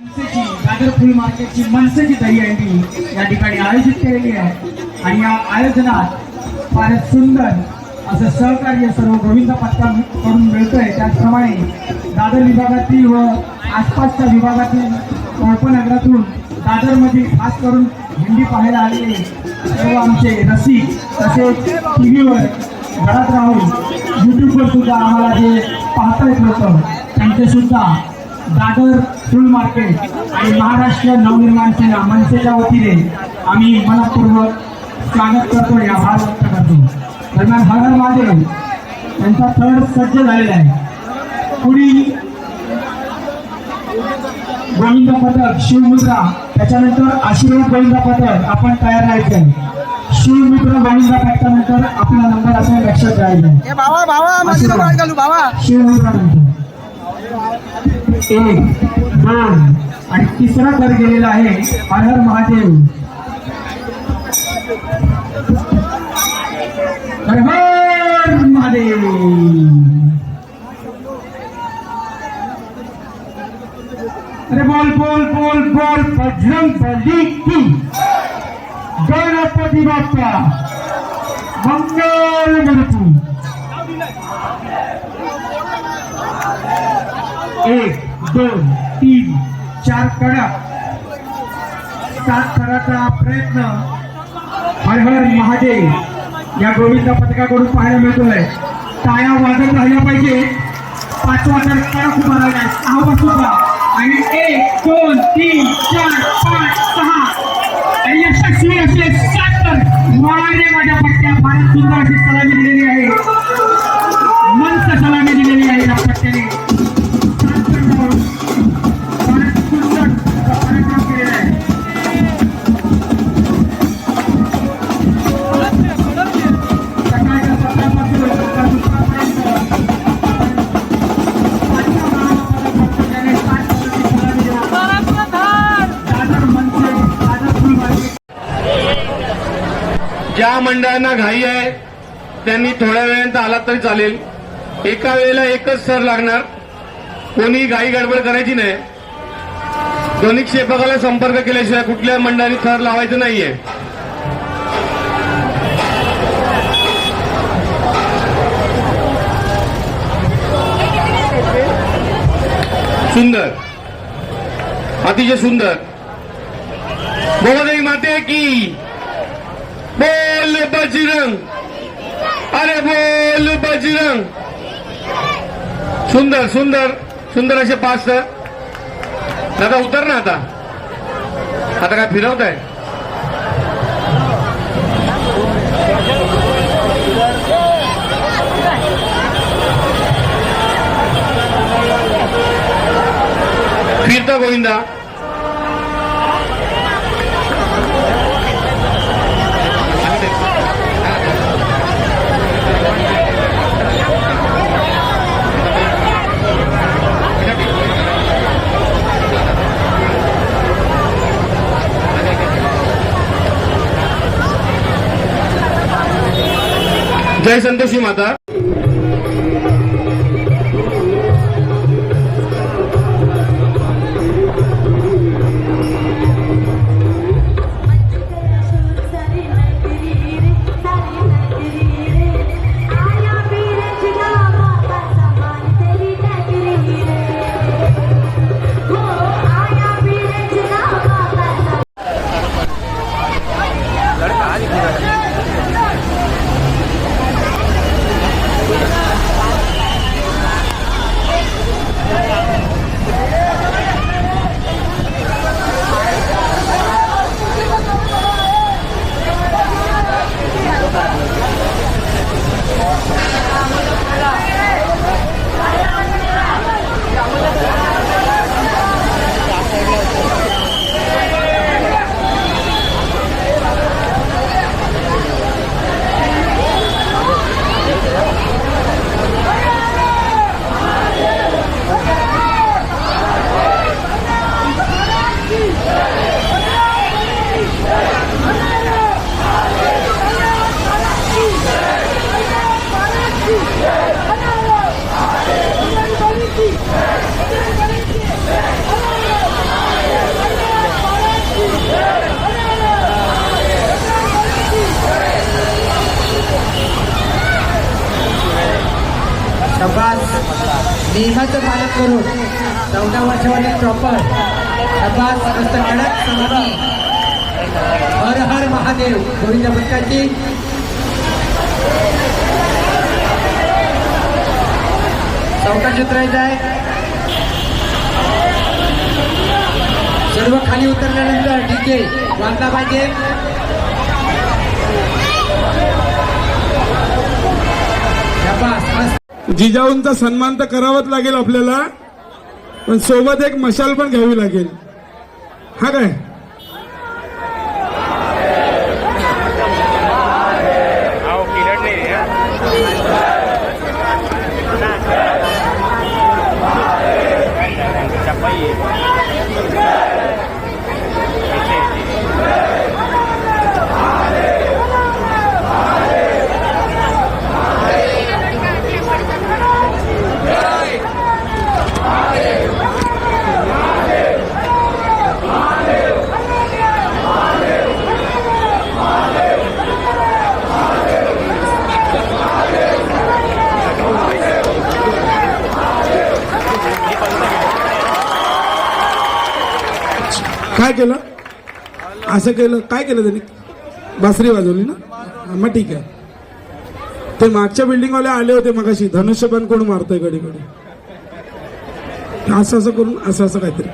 मनसेची दादर फुल मार्केटची मनसेची दहीहंडी या ठिकाणी आयोजित केलेली आहे. आणि या आयोजनात फारच सुंदर असं सहकार्य सर्व गोविंद पत्ता करून मिळतंय. त्याचप्रमाणे दादर विभागातील व आसपासच्या विभागातील कोळपनगरातून दादरमध्ये खास करून हिंदी पाहायला आलेले सर्व आमचे रसिक तसेच टी व्हीवर घरात राहून यूट्यूबवर सुद्धा आम्हाला जे पाहता येत होतं त्यांचे सुद्धा दादर फुल मार्केट आणि महाराष्ट्र नवनिर्माण सेना मनसेच्या वतीने आम्ही मनपूर्वक स्वागत करतो या भाग व्यक्त करतो. दरम्यान हर हर महादेव त्यांचा थर सज्ज झालेला आहे. पुढील गोविंद पथक शिवमुद्रा त्याच्यानंतर आशीर्वाद गोविंद पथक आपण तयार राहायचं शिवमित्र गोविंद पथकानंतर आपला नंबर आपण लक्षात राहायचा ए भावा एक दोन आणि तिसरा कर गेलेला आहे हर हर महादेव. हर हर महादेव. अरे बोल बोल बोल बोल बजरंग बली की. गणपती बाप्पा मंगल गणपती एक दोन तीन चार कडा सात कराचा प्रयत्न. हर हर महादेव. या गोविंद पथकाकडून पाहायला मिळतोय. टाया वाजत राहिल्या पाहिजे. पाचवा तर कडक उभा राहिला सहावा सुद्धा. आणि एक दोन तीन चार पाच सहा. आणि यशस्वी असे सात तर वारे माझ्या पट्ट्या फारच सुंदर अशी सलामी दिलेली आहे. मंच सलामी दिलेली आहे या पट्ट्याने. ज्या मंडळांना घाई आहे त्यांनी थोड्या वेळानं आला तरी चालेल. एका वेळेला एकच सर लागणार. कोणी घाई गडबड करायची नाही. दोन्ही क्षेपकाला संपर्क केल्याशिवाय कुठल्या मंडळाने थर लावायचं नाहीये. सुंदर. अतिशय सुंदर. बोला माते की बोल बजरंग। अरे बोल बजरंग। सुंदर सुंदर सुंदर असे पाच सर दादा उतर ना आता. आता काय फिरवत आहे फिरता गोविंदा. जय संतोषी माता. शबास. नियमाचं पालन करून चौदा वर्षावाले प्रॉपर शबास. मस्त कडक समाधी. हर हर महादेव. गोविंद भक्ताची चौथा उतरायचं आहे. सर्व खाली उतरल्यानंतर डीजे वाजला पाहिजे शबास. मस्त. जिजाऊंचा सन्मान तर करावाच लागेल आपल्याला पण सोबत एक मशाल पण घ्यावी लागेल. हा काय? काय केलं? असं केलं काय केलं त्यांनी? बासरी वाजवली ना? मग ठीक आहे. ते मागच्या बिल्डिंगवाले आले होते मगाशी. धनुष्यबाण कोण मारतोय कडीकडे असं असं करून असं असं काहीतरी.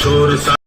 शोर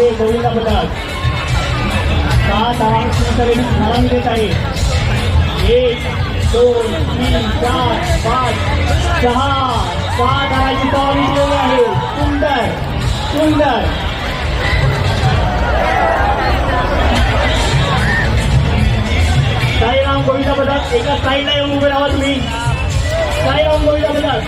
आंबे गोविंदा बजाज सहा धावांसरीने आराम देत आहे. एक दोन तीन चार पाच सहा. सहा धावाची पाव निघलेली आहे. सुंदर सुंदर. साईराम गोविंदा बजाज एका साईला येऊन उभे राहा तुम्ही. साईराम गोविंदा बजाज